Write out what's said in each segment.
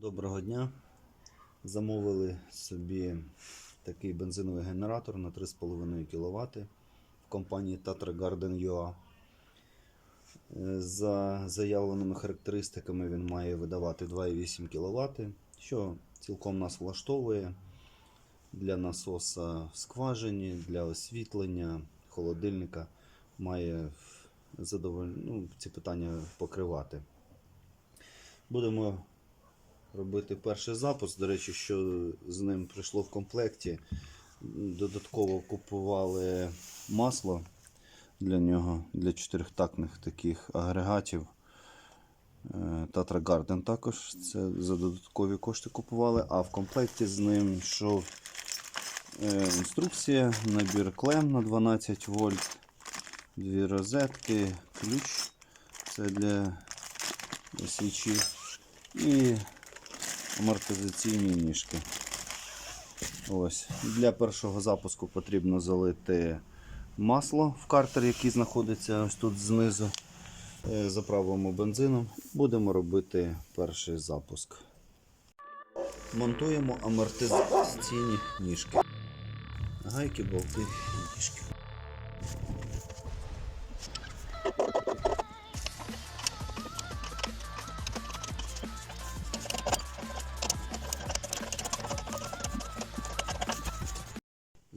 Доброго дня. Замовили собі такий бензиновий генератор на 3,5 кВт в компанії Tatra Garden UA. Е, За заявленими характеристиками він має видавати 2,8 кВт, що цілком нас влаштовує для насоса в скважині, для освітлення, холодильника має задоволь... ну, ці питання покривати. Будемо робити перший запуск. До речі, що з ним прийшло в комплекті. Додатково купували масло для нього, для чотирьохтактних таких агрегатів. Е, Tatra Garden також це за додаткові кошти купували, а в комплекті з ним йшов е, інструкція, набір клем на 12 вольт, дві розетки, ключ це для свічі і амортизаційні ніжки. Ось. Для першого запуску потрібно залити масло в картер, який знаходиться ось тут знизу. Е, Заправимо бензином. Будемо робити перший запуск. Монтуємо амортизаційні ніжки. Гайки, болти, ніжки.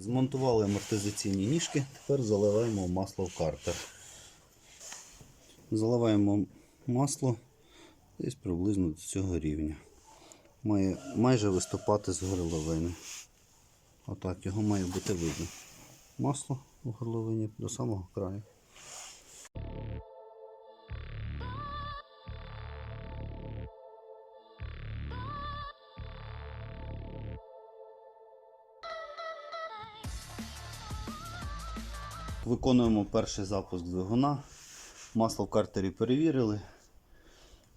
Змонтували амортизаційні ніжки, тепер заливаємо масло в картер. Заливаємо масло десь приблизно до цього рівня. Має майже виступати з горловини. Отак його має бути видно. Масло в горловині до самого краю. Виконуємо перший запуск двигуна. Масло в картері перевірили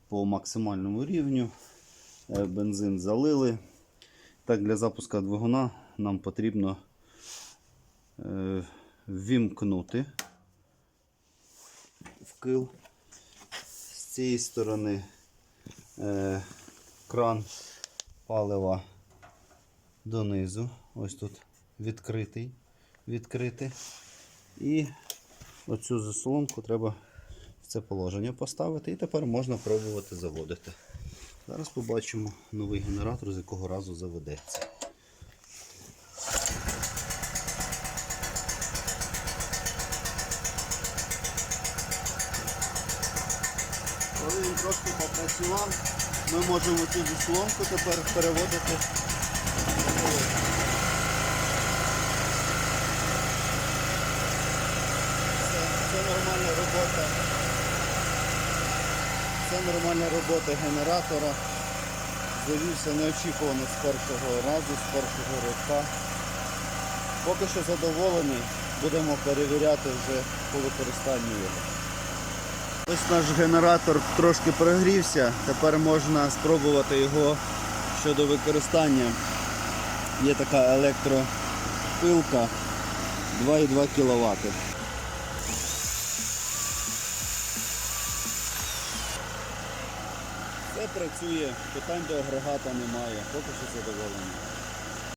по максимальному рівню. Е, Бензин залили. Так, для запуску двигуна нам потрібно е, ввімкнути вкил. З цієї сторони е, кран палива донизу. Ось тут відкритий. відкритий. І оцю заслонку треба в це положення поставити. І тепер можна пробувати заводити. Зараз побачимо новий генератор, з якого разу заведеться. Коли він трошки попрацював, ми можемо цю заслонку тепер переводити. на положення. Це, це нормальна робота. Це нормальна робота генератора. Завівся неочікувано з першого разу, з першого рока. Поки що задоволений, будемо перевіряти вже по використанню його. Ось наш генератор трошки прогрівся, тепер можна спробувати його щодо використання. Є така електропилка 2,2 кВт. Все працює, питань до агрегата немає, поки що задоволений.